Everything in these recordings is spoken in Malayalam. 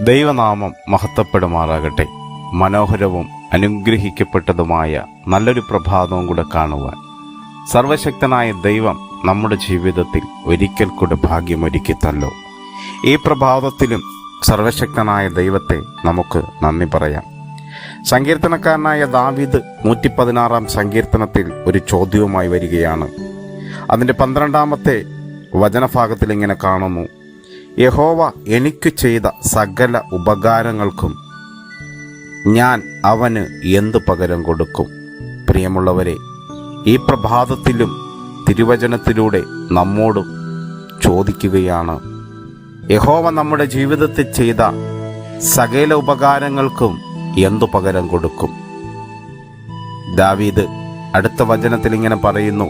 ദൈവനാമം മഹത്വപ്പെടുമാറാകട്ടെ. മനോഹരവും അനുഗ്രഹിക്കപ്പെട്ടതുമായ നല്ലൊരു പ്രഭാതവും കൂടെ കാണുവാൻ സർവശക്തനായ ദൈവം നമ്മുടെ ജീവിതത്തിൽ ഒരിക്കൽ കൂടെ ഭാഗ്യമൊരുക്കിത്തല്ലോ. ഈ പ്രഭാതത്തിലും സർവശക്തനായ ദൈവത്തെ നമുക്ക് നന്ദി പറയാം. സങ്കീർത്തനക്കാരനായ ദാവീദ് നൂറ്റി പതിനാറാം സങ്കീർത്തനത്തിൽ ഒരു ചോദ്യവുമായി വരികയാണ്. അതിന്റെ പന്ത്രണ്ടാമത്തെ വചനഭാഗത്തിൽ ഇങ്ങനെ കാണുന്നു. യഹോവ എനിക്ക് ചെയ്ത സകല ഉപകാരങ്ങൾക്കും ഞാൻ അവന് എന്തു പകരം കൊടുക്കും? പ്രിയമുള്ളവരെ ഈ പ്രഭാതത്തിലും തിരുവചനത്തിലൂടെ നമ്മോടും ചോദിക്കുകയാണ്. യഹോവ നമ്മുടെ ജീവിതത്തിൽ ചെയ്ത സകല ഉപകാരങ്ങൾക്കും എന്തു പകരം കൊടുക്കും? ദാവീദ് അടുത്ത വചനത്തിൽ ഇങ്ങനെ പറയുന്നു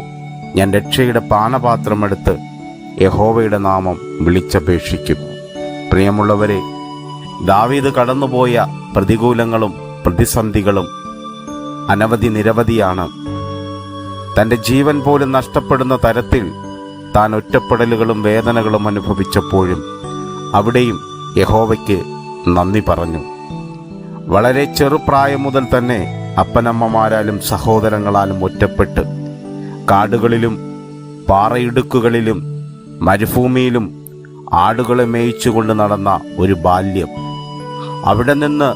ഞാൻ രക്ഷയുടെ പാനപാത്രമെടുത്ത് യഹോവയുടെ നാമം വിളിച്ചപേക്ഷിക്കും പ്രിയമുള്ളവരെ ദാവീദ് കടന്നുപോയ പ്രതികൂലങ്ങളും പ്രതിസന്ധികളും അനവധി നിരവധിയാണ്. തന്റെ ജീവൻ പോലും നഷ്ടപ്പെടുന്ന തരത്തിൽ താൻ ഒറ്റപ്പെടലുകളും വേദനകളും അനുഭവിച്ചപ്പോഴും അവിടെയും യഹോവയ്ക്ക് നന്ദി പറഞ്ഞു. വളരെ ചെറുപ്രായം മുതൽ തന്നെ അപ്പനമ്മമാരാലും സഹോദരങ്ങളാലും ഒറ്റപ്പെട്ട് കാടുകളിലും പാറയിടുക്കുകളിലും മരുഭൂമിയിലും ആടുകളെ മേയിച്ചുകൊണ്ട് നടന്ന ഒരു ബാല്യം. അവിടെ നിന്ന്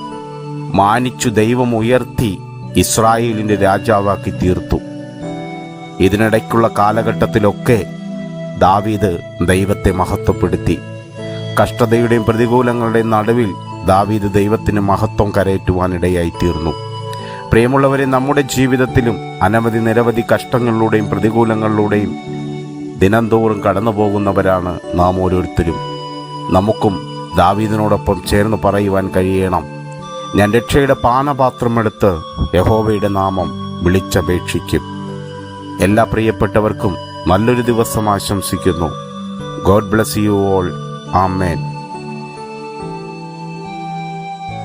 മാനിച്ചു ദൈവം ഉയർത്തി ഇസ്രായേലിന്റെ രാജാവാക്കി തീർത്തു. ഇതിനിടയ്ക്കുള്ള കാലഘട്ടത്തിലൊക്കെ ദാവീദ് ദൈവത്തെ മഹത്വപ്പെടുത്തി. കഷ്ടതയുടെയും പ്രതികൂലങ്ങളുടെയും നടുവിൽ ദാവീദ് ദൈവത്തിന് മഹത്വം കരയറ്റുവാനിടയായി തീർന്നു പ്രിയമുള്ളവരെ നമ്മുടെ ജീവിതത്തിലും അനവധി നിരവധി കഷ്ടങ്ങളിലൂടെയും പ്രതികൂലങ്ങളിലൂടെയും ദിനംതോറും കടന്നു പോകുന്നവരാണ് നാം ഓരോരുത്തരും. നമുക്കും ദാവീദിനോടൊപ്പം ചേർന്ന് പറയുവാൻ കഴിയണം. ഞാൻ രക്ഷയുടെ പാനപാത്രമെടുത്ത് യഹോവയുടെ നാമം വിളിച്ചപേക്ഷിക്കും. എല്ലാ പ്രിയപ്പെട്ടവർക്കും നല്ലൊരു ദിവസം ആശംസിക്കുന്നു. God bless you all. Amen.